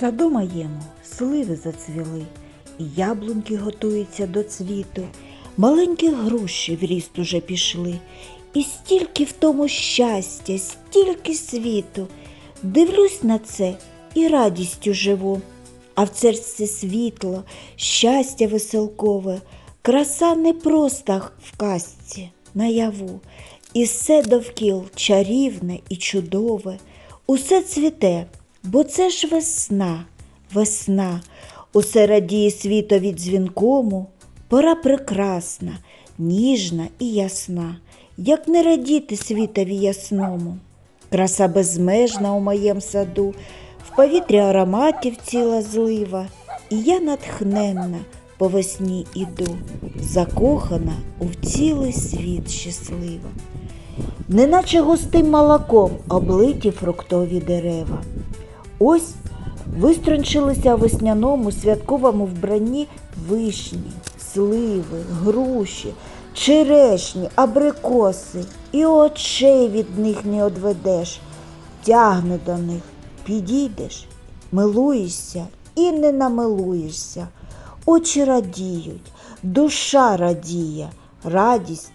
саду моєму сливи зацвіли, і яблуньки готуються до цвіту, маленькі груші в ріст уже пішли, і стільки в тому щастя, стільки світу. Дивлюсь на це і радістю живу, а в серці світло, щастя веселкове, краса не просто в казці, наяву, і все довкіл чарівне і чудове, усе цвіте, бо це ж весна, весна, усе радіє світові дзвінкому, пора прекрасна, ніжна і ясна, як не радіти світові ясному. Краса безмежна у моєму саду, в повітрі ароматів ціла злива, і я натхненна по весні іду, закохана у цілий світ щаслива. Неначе густим молоком облиті фруктові дерева. Ось вистрончилися у весняному святковому вбранні вишні, сливи, груші, черешні, абрикоси, і очей від них не одведеш. Тягне до них, підійдеш, милуєшся і не намилуєшся. Очі радіють, душа радіє, радість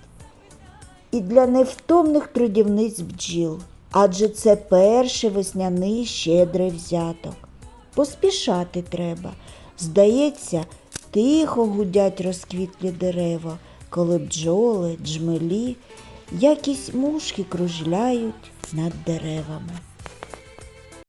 і для невтомних трудівниць бджіл, адже це перший весняний щедрий взяток. Поспішати треба. Здається, тихо гудять розквітлі дерева, коли бджоли, джмелі, якісь мушки кружляють над деревами.